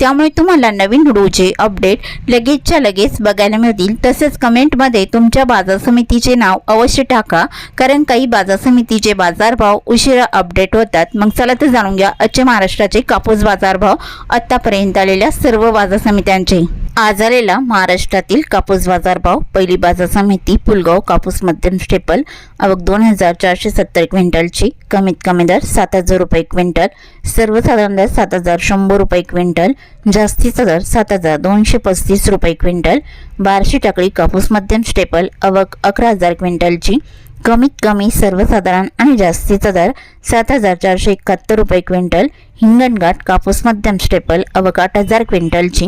त्यामुळे तुम्हाला नवीन व्हिडिओचे अपडेट लगेचच्या लगेच बघायला मिळतील. तसेच कमेंटमध्ये तुमच्या बाजार समितीचे नाव अवश्य टाका कारण काही बाजार समितीचे बाजारभाव उशिरा अपडेट होतात. मग चला तर जाणून घ्या आजचे महाराष्ट्राचे कापूस बाजारभाव आत्तापर्यंत आलेल्या सर्व बाजार समित्यांचे. आज आलेला महाराष्ट्रातील कापूस बाजारभाव पहिली बाजार समिती पुलगाव कापूस मध्यम स्टेपल आवक दोन हजार चारशे सत्तर क्विंटलची कमीत कमी दर सात हजार रुपये क्विंटल सर्वसाधारण दर सात हजार शंभर रुपये क्विंटल जास्तीचा दर सात हजार दोनशे पस्तीस रुपये क्विंटल बारशे टाकळी कापूस मध्यम स्टेपल अवक अकरा हजार क्विंटलची कमीत कमी सर्वसाधारण आणि जास्तीचा दर सात हजार चारशे एकाहत्तर रुपये क्विंटल हिंगणघाट कापूस मध्यम स्टेपल अवक आठ हजार क्विंटलची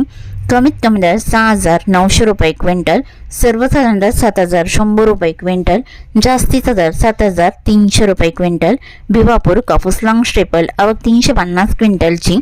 कमीत कमी दर सहा हजार नऊशे रुपये क्विंटल सर्वसाधारण दर सात हजार शंभर रुपये क्विंटल जास्तीचा दर सात हजार तीनशे रुपये क्विंटल भिवापूर कापूस लॉंग स्टेपल आवक तीनशे पन्नास क्विंटलची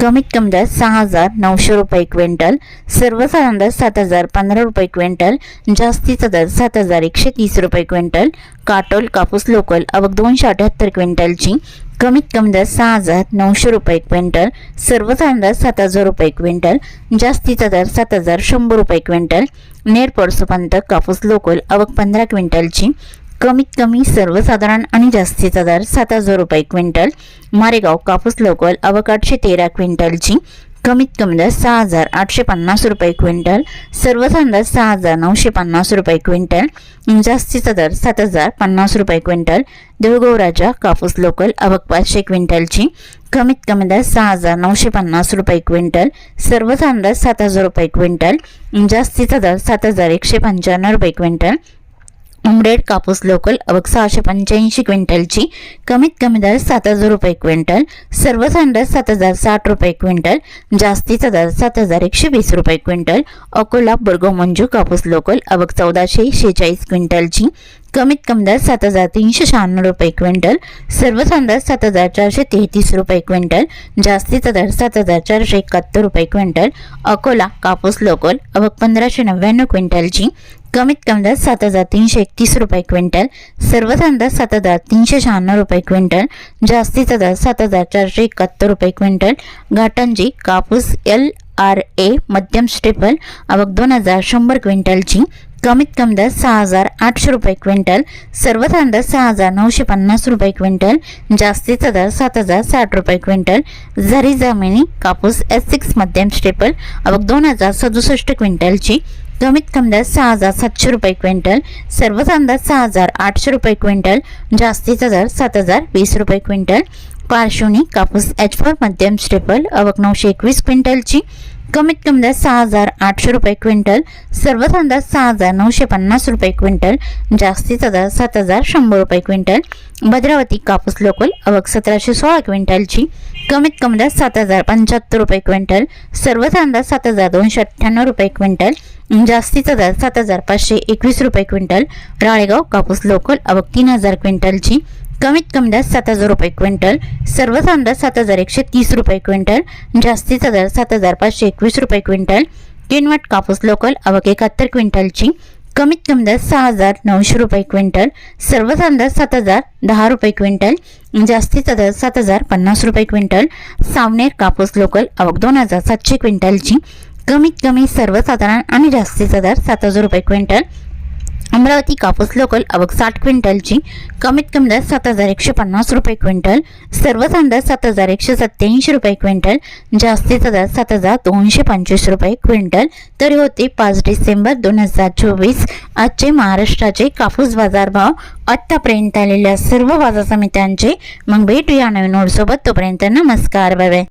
कमीत कमी दर सहा हजार नऊशे रुपये क्विंटल सर्वसाधारण दर सात हजार पंधरा रुपये क्विंटल जास्तीचा दर सात हजार एकशे तीस रुपये क्विंटल काटोल कापूस लोकल आवक दोनशे अठ्याहत्तर क्विंटलची कमीत कमी दर सहा हजार नऊशे रुपये क्विंटल सर्वसाधारण दर सात हजार रुपये क्विंटल जास्तीचा दर सात हजार शंभर रुपये क्विंटल नेर परसोपंत कापूस लोकल आवक पंधरा क्विंटलची कमीत कमी सर्वसाधारण आणि जास्तीचा दर सात हजार रुपये क्विंटल. मारेगाव कापूस लोकल आवक आठशे तेरा क्विंटलची कमीत कमी दर सहा हजार आठशे पन्नास रुपये क्विंटल. सर्वसाधारण सहा हजार नऊशे पन्नास रुपये क्विंटल. जास्तीचा दर सात हजार पन्नास रुपये क्विंटल. देऊळगाव राजा कापूस लोकल अवक पाचशे क्विंटलची कमीत कमी दर सहा हजार नऊशे पन्नास रुपये क्विंटल. सर्वसाधारण सात हजार रुपये क्विंटल. जास्तीचा दर सात हजार एकशे पंच्याण्णव रुपये क्विंटल. उमरेड कापूस लोकल अवक सहाशे पंच्याऐंशी क्विंटलची. कमीत कमी दर सात हजार रुपये क्विंटल. सर्वसाधारण दर सात हजार साठ रुपये क्विंटल. जास्तीचा दर सात हजार एकशे वीस रुपये क्विंटल. अकोला बुरगाव मंजू कापूस लोकल अवक चौदाशे शेहेचाळीस क्विंटलची. कमीत कमी दर सात हजार तीनशे शहाण्णव रुपये क्विंटल. सर्वसाधारण दर सात हजार चारशे तेहतीस रुपये क्विंटल. जास्तीचा दर सात हजार चारशे एकाहत्तर रुपये क्विंटल. अकोला कापूस लोकल अवक पंधराशे नव्याण्णव क्विंटलची. कमीत कमी दर सात हजार तीनशे एकतीस रुपये क्विंटल सर्वसाधारण दर सात हजार तीनशे शहाण्णव रुपये क्विंटल जास्तीचा दर सात हजार चारशे एकाहत्तर रुपये क्विंटल घाटांजी कापूस एल आर ए मध्यम स्टेपल आवक दोन हजार शंभर क्विंटलची कमीत कमी दर सहा हजार आठशे रुपये क्विंटल सर्वसाधारण दर सहा हजार नऊशे पन्नास रुपये क्विंटल जास्तीचा दर सात हजार साठ रुपये क्विंटल झरी जमिनी कापूस एस सिक्स मध्यम स्टेपल आवक दोन हजार सदुसष्ट क्विंटलची कमीत कमी दर सहा हजार सातशे रुपये क्विंटल सर्वसाधारण दर सहा हजार आठशे रुपये क्विंटल जास्तीचा दर सात हजार वीस रुपये क्विंटल पार्श्वनी कापूस एच फोर मध्यम स्टेपल अवक नऊशे एकवीस क्विंटलची. कमीत कमी दर सहा हजार आठशे रुपये क्विंटल. सर्वसाधारण दर सहा हजार नऊशे पन्नास रुपये क्विंटल. जास्तीचा दर सात हजार शंभर रुपये क्विंटल. भद्रावती कापूस लोकल अवक सतराशे सोळा क्विंटलची. कमीत कमी दर सात हजार पंच्याहत्तर रुपये क्विंटल. सर्वसाधारण दर सात हजार दोनशे अठ्ठ्याण्णव रुपये क्विंटल. जास्तीचा दर सात हजार पाचशे एकवीस रुपये क्विंटल. राळेगाव कापूस लोकल अवक तीन हजार क्विंटलची. कमीत कमी दर सात हजार रुपये क्विंटल सर्वसाधारण दर सात हजार एकशे तीस रुपये क्विंटल जास्तीचा दर सात हजार पाचशे एकवीस रुपये क्विंटल किनवट कापूस लोकल आवक एकाहत्तर क्विंटलची कमीत कमी दर सहा हजार नऊशे रुपये क्विंटल सर्वसाधारण दर सात हजार दहा रुपये क्विंटल जास्तीचा दर सात हजार पन्नास रुपये क्विंटल सावनेर कापूस लोकल आवक दोन हजार सातशे क्विंटलची कमीत कमी सर्वसाधारण आणि जास्तीचा दर सात हजार रुपये क्विंटल अमरावती कापूस लोकल आवक साठ क्विंटलची कमीत कमी दर सात हजार एकशे पन्नास रुपये क्विंटल सर्वसाधारण दर सात हजार एकशे सत्याऐंशी रुपये क्विंटल जास्तीचा दर सात हजार दोनशे पंचवीस रुपये क्विंटल. तरी होते पाच डिसेंबर दोन हजार चोवीस आजचे महाराष्ट्राचे कापूस बाजारभाव आत्तापर्यंत आलेल्या सर्व बाजार समित्यांचे मग भेटूया नवीन नोटसोबत तोपर्यंत नमस्कार बाय.